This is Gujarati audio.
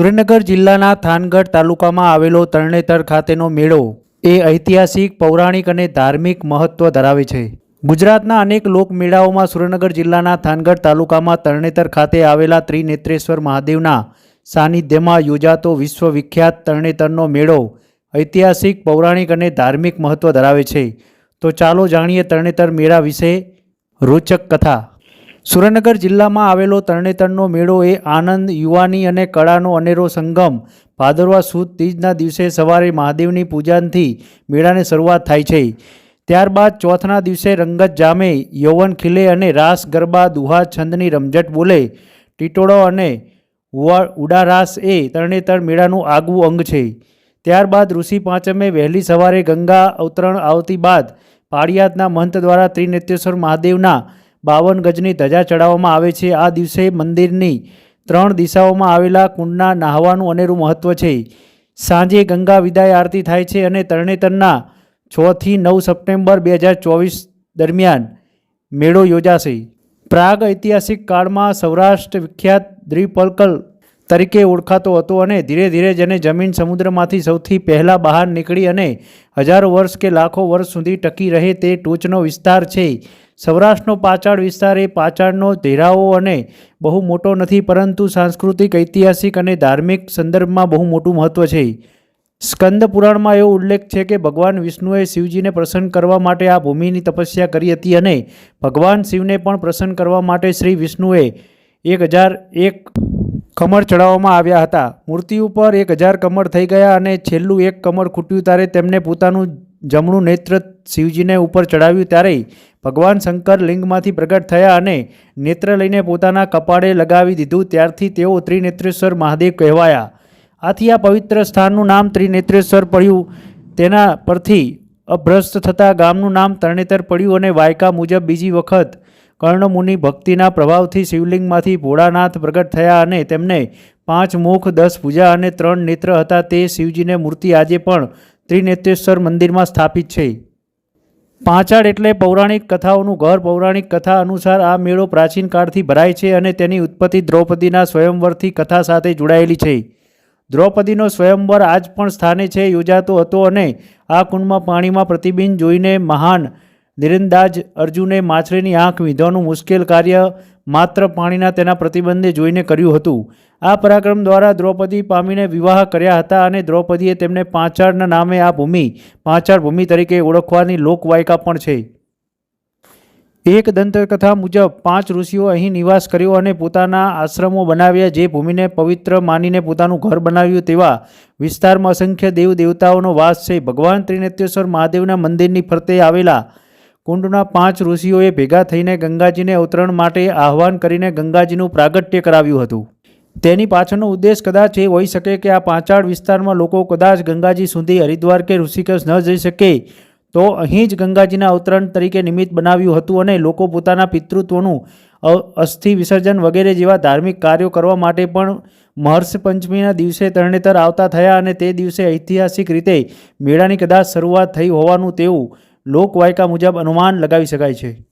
સુરેન્દ્રનગર જિલ્લાના થાનગઢ તાલુકામાં આવેલો તરણેતર ખાતેનો મેળો એ ઐતિહાસિક, પૌરાણિક અને ધાર્મિક મહત્વ ધરાવે છે. ગુજરાતના અનેક લોકમેળાઓમાં સુરેન્દ્રનગર જિલ્લાના થાનગઢ તાલુકામાં તરણેતર ખાતે આવેલા ત્રિનેત્રેશ્વર મહાદેવના સાનિધ્યમાં યોજાતો વિશ્વવિખ્યાત તરણેતરનો મેળો ઐતિહાસિક, પૌરાણિક અને ધાર્મિક મહત્વ ધરાવે છે. તો ચાલો જાણીએ તરણેતર મેળા વિશે રોચક કથા. સુરેન્દ્રનગર જિલ્લામાં આવેલો તરણેતરનો મેળો એ આનંદ, યુવાની અને કળાનો અનેરો સંગમ. ભાદરવા સુદ તીજના દિવસે સવારે મહાદેવની પૂજાથી મેળાની શરૂઆત થાય છે. ત્યારબાદ ચોથના દિવસે રંગત જામે, યૌવન ખીલે અને રાસ, ગરબા, દુહા, છંદની રમઝટ બોલે. ટીટોળો અને ઉડા ઉડારાસ એ તરણેતર મેળાનું આગવું અંગ છે. ત્યારબાદ ઋષિ પાંચમે વહેલી સવારે ગંગા અવતરણ આવતી બાદ પાળિયાદના મંત દ્વારા ત્રિનેત્યેશ્વર મહાદેવના બાવન ગજની ધજા ચડાવવામાં આવે છે. આ દિવસે મંદિરની ત્રણ દિશાઓમાં આવેલા કુંડના નાહવાનું અનેરું મહત્ત્વ છે. સાંજે ગંગા વિદાય આરતી થાય છે અને તરણેતરના છથી નવ સપ્ટેમ્બર બે હજાર ચોવીસ દરમિયાન મેળો યોજાશે. પ્રાગ ઐતિહાસિક કાળમાં સૌરાષ્ટ્ર વિખ્યાત દ્વિપલકલ તરીકે ઓળખાતો હતો અને ધીરે ધીરે જેને જમીન સમુદ્રમાંથી સૌથી પહેલાં બહાર નીકળી અને હજારો વર્ષ કે લાખો વર્ષ સુધી ટકી રહે તે ટોચનો વિસ્તાર છે. સૌરાષ્ટ્રનો પાચાળ વિસ્તાર એ પાચાળનો ધેરાવો અને બહુ મોટો નથી, પરંતુ સાંસ્કૃતિક, ઐતિહાસિક અને ધાર્મિક સંદર્ભમાં બહુ મોટું મહત્ત્વ છે. સ્કંદ પુરાણમાં એવો ઉલ્લેખ છે કે ભગવાન વિષ્ણુએ શિવજીને પ્રસન્ન કરવા માટે આ ભૂમિની તપસ્યા કરી હતી અને ભગવાન શિવને પણ પ્રસન્ન કરવા માટે શ્રી વિષ્ણુએ એક હજાર એક કમળ ચડાવવામાં આવ્યા હતા. મૂર્તિ ઉપર એક હજાર કમળ થઈ ગયા અને છેલ્લું એક કમળ ખૂટ્યું ત્યારે તેમણે પોતાનું જમણું નેત્ર શિવજીને ઉપર ચડાવ્યું ત્યારે ભગવાન શંકર લિંગમાંથી પ્રગટ થયા અને નેત્ર લઈને પોતાના કપાળે લગાવી દીધું. ત્યારથી તેઓ ત્રિનેત્રેશ્વર મહાદેવ કહેવાયા. આથી આ પવિત્ર સ્થાનનું નામ ત્રિનેત્રેશ્વર પડ્યું. તેના પરથી અભ્રસ્ત થતા ગામનું નામ તરણેતર પડ્યું અને વાયકા મુજબ બીજી વખત કર્ણમુનિ ભક્તિના પ્રભાવથી શિવલિંગમાંથી ભોળાનાથ પ્રગટ થયા અને તેમને પાંચ મુખ, દસ ભુજા અને ત્રણ નેત્ર હતા. તે શિવજીને મૂર્તિ આજે પણ ત્રિનેત્રેશ્વર મંદિરમાં સ્થાપિત છે. પાંચાળ એટલે પૌરાણિક કથાઓનું ઘર. પૌરાણિક કથા અનુસાર આ મેળો પ્રાચીન કાળથી ભરાય છે અને તેની ઉત્પત્તિ દ્રૌપદીના સ્વયંવરથી કથા સાથે જોડાયેલી છે. દ્રૌપદીનો સ્વયંવર આજ પણ સ્થાને છે, યોજાતો હતો અને આ કુંડમાં પાણીમાં પ્રતિબિંબ જોઈને મહાન નિરંદાજ અર્જુને માછલીની આંખ વીંધવાનું મુશ્કેલ કાર્ય માત્ર પાણીના તેના પ્રતિબંધે જોઈને કર્યું હતું. આ પરાક્રમ દ્વારા દ્રૌપદી પામીને વિવાહ કર્યા હતા અને દ્રૌપદીએ તેમને પાંચાળના નામે આ ભૂમિ, પાંચાળ ભૂમિ તરીકે ઓળખવાની લોકવાયકા પણ છે. એક દંતકથા મુજબ પાંચ ઋષિઓ અહીં નિવાસ કર્યો અને પોતાના આશ્રમો બનાવ્યા જે ભૂમિને પવિત્ર માનીને પોતાનું ઘર બનાવ્યું તેવા વિસ્તારમાં અસંખ્ય દેવ દેવતાઓનો વાસ છે. ભગવાન ત્રિનેત્યેશ્વર મહાદેવના મંદિરની ફરતે આવેલા કુંડના પાંચ ઋષિઓએ ભેગા થઈને ગંગાજીને અવતરણ માટે આહવાન કરીને ગંગાજીનું પ્રાગટ્ય કરાવ્યું હતું. તેની પાછળનો ઉદ્દેશ કદાચ એ હોઈ શકે કે આ પાંચાળ વિસ્તારમાં લોકો કદાચ ગંગાજી સુધી હરિદ્વાર કે ઋષિકેશ ન જઈ શકે, તો અહીં જ ગંગાજીના અવતરણ તરીકે નિમિત્ત બનાવ્યું હતું અને લોકો પોતાના પિતૃત્વનું અસ્થિ વિસર્જન વગેરે જેવા ધાર્મિક કાર્યો કરવા માટે પણ મહર્ષ પંચમીના દિવસે તરણેતર આવતા થયા અને તે દિવસે ઐતિહાસિક રીતે મેળાની કદાચ શરૂઆત થઈ હોવાનું તેવું લોકવાયકા મુજબ અનુમાન લગાવી શકાય છે.